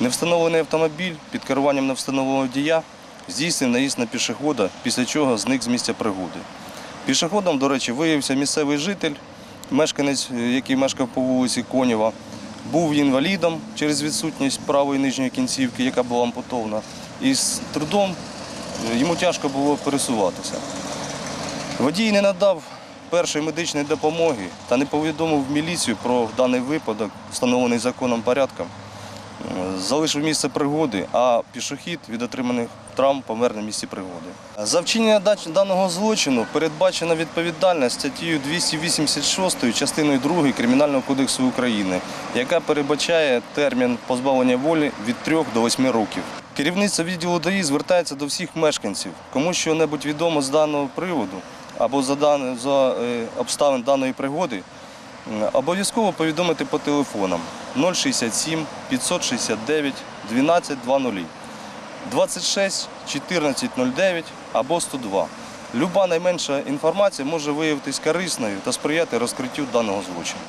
Невстановлений автомобіль під керуванням невстановленого водія здійснив наїзд на пішохода, після чого зник з місця пригоди. Пішоходом, до речі, виявився місцевий житель, мешканець, який мешкав по вулиці Конєва. Був інвалідом через відсутність правої нижньої кінцівки, яка була ампутована. І з трудом е, йому тяжко було пересуватися. Водій не надав першої медичної допомоги та не повідомив міліцію про даний випадок, встановлений законом порядком. Залишив місце пригоди, а пішохід від отриманих травм помер на місці пригоди. За вчинення даного злочину передбачена відповідальність статтею 286 частиною 2 Кримінального кодексу України, яка передбачає термін позбавлення волі від 3 до 8 років. Керівництво відділу ДАІ звертається до всіх мешканців, кому що-небудь відомо з даного приводу або за, е, обставин даної пригоди, Обов'язково повідомити по телефонам 067 569 1220, 26 1409 або 102. Люба найменша інформація може виявитись корисною та сприяти розкриттю даного злочину.